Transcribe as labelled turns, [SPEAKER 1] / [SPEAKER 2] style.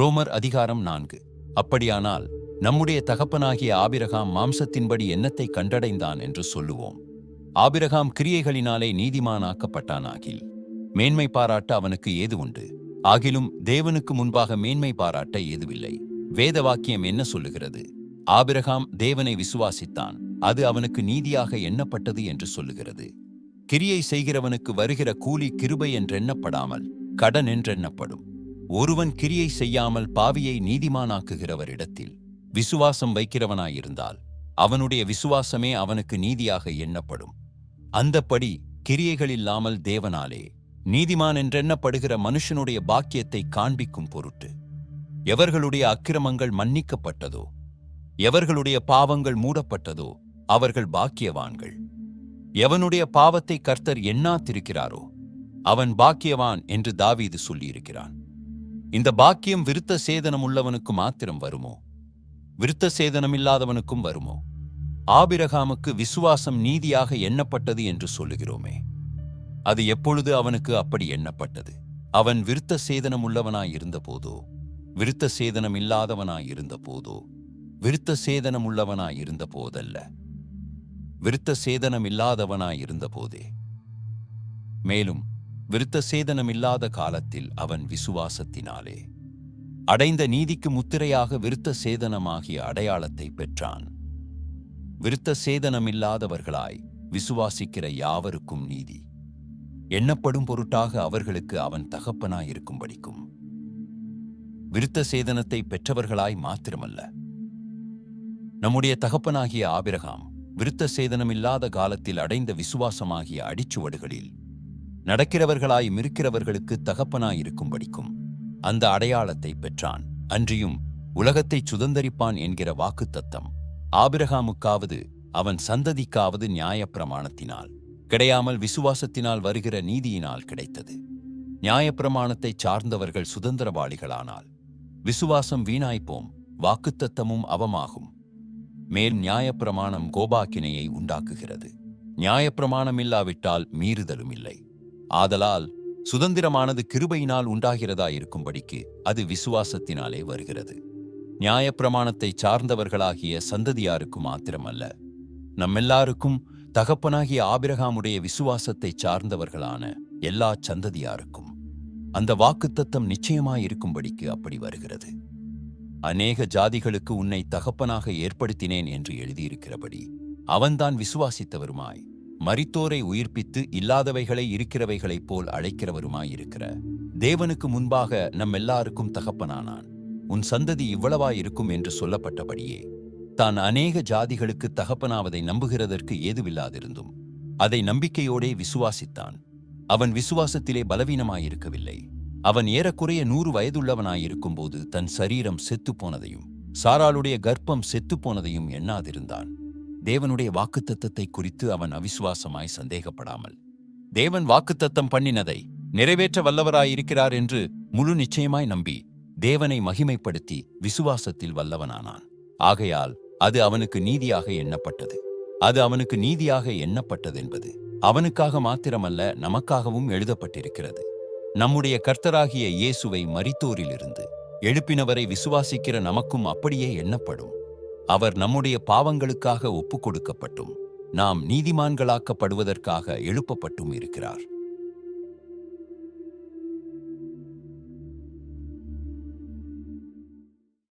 [SPEAKER 1] ரோமர் அதிகாரம் நான்கு அப்படியானால் நம்முடைய தகப்பனாகிய ஆபிரகாம் மாம்சத்தின்படி எண்ணத்தை கண்டடைந்தான் என்று சொல்லுவோம் ஆபிரகாம் கிரியைகளினாலே நீதிமானாக்கப்பட்டானாகில் மேன்மை பாராட்ட அவனுக்கு ஏது உண்டு ஆகிலும் தேவனுக்கு முன்பாக மேன்மை பாராட்ட ஏதுவில்லை வேத வாக்கியம் என்ன சொல்லுகிறது ஆபிரகாம் தேவனை விசுவாசித்தான் அது அவனுக்கு நீதியாக எண்ணப்பட்டது என்று சொல்லுகிறது கிரியை செய்கிறவனுக்கு வருகிற கூலி கிருபை என்றெண்ணப்படாமல் கடன் என்றெண்ணப்படும் ஒருவன் கிரியை செய்யாமல் பாவியை நீதிமானாக்குகிறவரிடத்தில் விசுவாசம் வைக்கிறவனாயிருந்தால் அவனுடைய விசுவாசமே அவனுக்கு நீதியாக எண்ணப்படும் அந்தப்படி கிரியைகளில்லாமல் தேவனாலே நீதிமான் என்றெண்ணப்படுகிற மனுஷனுடைய பாக்கியத்தை காண்பிக்கும் பொருட்டு எவர்களுடைய அக்கிரமங்கள் மன்னிக்கப்பட்டதோ எவர்களுடைய பாவங்கள் மூடப்பட்டதோ அவர்கள் பாக்கியவான்கள் எவனுடைய பாவத்தை கர்த்தர் எண்ணாத்திருக்கிறாரோ அவன் பாக்கியவான் என்று தாவீது சொல்லியிருக்கிறான் இந்த பாக்கியம் விருத்த சேதனம் உள்ளவனுக்கு மாத்திரம் வருமோ விருத்த சேதனம் இல்லாதவனுக்கும் வருமோ ஆபிரகாமுக்கு விசுவாசம் நீதியாக எண்ணப்பட்டது என்று சொல்லுகிறோமே அது எப்பொழுது அவனுக்கு அப்படி எண்ணப்பட்டது அவன் விருத்த சேதனம் இருந்த போதோ விருத்த சேதனம் இருந்த போதோ விருத்த சேதனம் உள்ளவனாயிருந்த போதல்ல விருத்த சேதனம் இருந்த போதே மேலும் விருத்த சேதனமில்லாத காலத்தில் அவன் விசுவாசத்தினாலே அடைந்த நீதிக்கு முத்திரையாக விருத்த சேதனமாகிய அடையாளத்தை பெற்றான் விருத்த சேதனமில்லாதவர்களாய் விசுவாசிக்கிற யாவருக்கும் நீதி எண்ணப்படும் பொருட்டாக அவர்களுக்கு அவன் தகப்பனாயிருக்கும்படிக்கும் விருத்த சேதனத்தை பெற்றவர்களாய் மாத்திரமல்ல நம்முடைய தகப்பனாகிய ஆபிரகாம் விருத்த சேதனமில்லாத காலத்தில் அடைந்த விசுவாசமாகிய அடிச்சுவடுகளில் நடக்கிறவர்களாயும் இருக்கிறவர்களுக்கு தகப்பனாயிருக்கும்படிக்கும் அந்த அடையாளத்தை பெற்றான் அன்றியும் உலகத்தை சுதந்தரிப்பான் என்கிற வாக்கு தத்தம் ஆபிரகாமுக்காவது அவன் சந்ததிக்காவது நியாயப்பிரமாணத்தினால் கிடையாமல் விசுவாசத்தினால் வருகிற நீதியினால் கிடைத்தது நியாயப்பிரமாணத்தை சார்ந்தவர்கள் சுதந்திரவாளிகளானால் விசுவாசம் வீணாய்ப்போம் வாக்குத்தத்தமும் அவமாகும் மேல் நியாயப்பிரமாணம் கோபாக்கினையை உண்டாக்குகிறது நியாயப்பிரமாணமில்லாவிட்டால் இல்லாவிட்டால் மீறுதலும் இல்லை ஆதலால் சுதந்திரமானது கிருபையினால் உண்டாகிறதா இருக்கும்படிக்கு அது விசுவாசத்தினாலே வருகிறது நியாயப்பிரமாணத்தை சார்ந்தவர்களாகிய சந்ததியாருக்கு மாத்திரமல்ல நம்மெல்லாருக்கும் தகப்பனாகிய ஆபிரகாமுடைய விசுவாசத்தை சார்ந்தவர்களான எல்லா சந்ததியாருக்கும் அந்த வாக்குத்தத்தம் நிச்சயமாயிருக்கும்படிக்கு அப்படி வருகிறது அநேக ஜாதிகளுக்கு உன்னை தகப்பனாக ஏற்படுத்தினேன் என்று எழுதியிருக்கிறபடி அவன்தான் விசுவாசித்தவருமாய் மரித்தோரை உயிர்ப்பித்து இல்லாதவைகளை இருக்கிறவைகளைப் போல் அழைக்கிறவருமாயிருக்கிற தேவனுக்கு முன்பாக நம் எல்லாருக்கும் தகப்பனானான் உன் சந்ததி இவ்வளவாயிருக்கும் என்று சொல்லப்பட்டபடியே தான் அநேக ஜாதிகளுக்கு தகப்பனாவதை நம்புகிறதற்கு ஏதுவில்லாதிருந்தும் அதை நம்பிக்கையோடே விசுவாசித்தான் அவன் விசுவாசத்திலே பலவீனமாயிருக்கவில்லை அவன் ஏறக்குறைய நூறு வயதுள்ளவனாயிருக்கும் போது தன் சரீரம் செத்துப்போனதையும் சாராளுடைய கர்ப்பம் செத்துப்போனதையும் எண்ணாதிருந்தான் தேவனுடைய வாக்குத்தத்தத்தை குறித்து அவன் அவிசுவாசமாய் சந்தேகப்படாமல் தேவன் வாக்குத்தத்தம் பண்ணினதை நிறைவேற்ற வல்லவராயிருக்கிறார் என்று முழு நிச்சயமாய் நம்பி தேவனை மகிமைப்படுத்தி விசுவாசத்தில் வல்லவனானான் ஆகையால் அது அவனுக்கு நீதியாக எண்ணப்பட்டது அது அவனுக்கு நீதியாக எண்ணப்பட்டது என்பது அவனுக்காக மாத்திரமல்ல நமக்காகவும் எழுதப்பட்டிருக்கிறது நம்முடைய கர்த்தராகிய இயேசுவை மரித்தோரிலிருந்து எழுப்பினவரை விசுவாசிக்கிற நமக்கும் அப்படியே எண்ணப்படும் அவர் நம்முடைய பாவங்களுக்காக ஒப்புக் நாம் நீதிமான்களாக்கப்படுவதற்காக எழுப்பப்பட்டும் இருக்கிறார்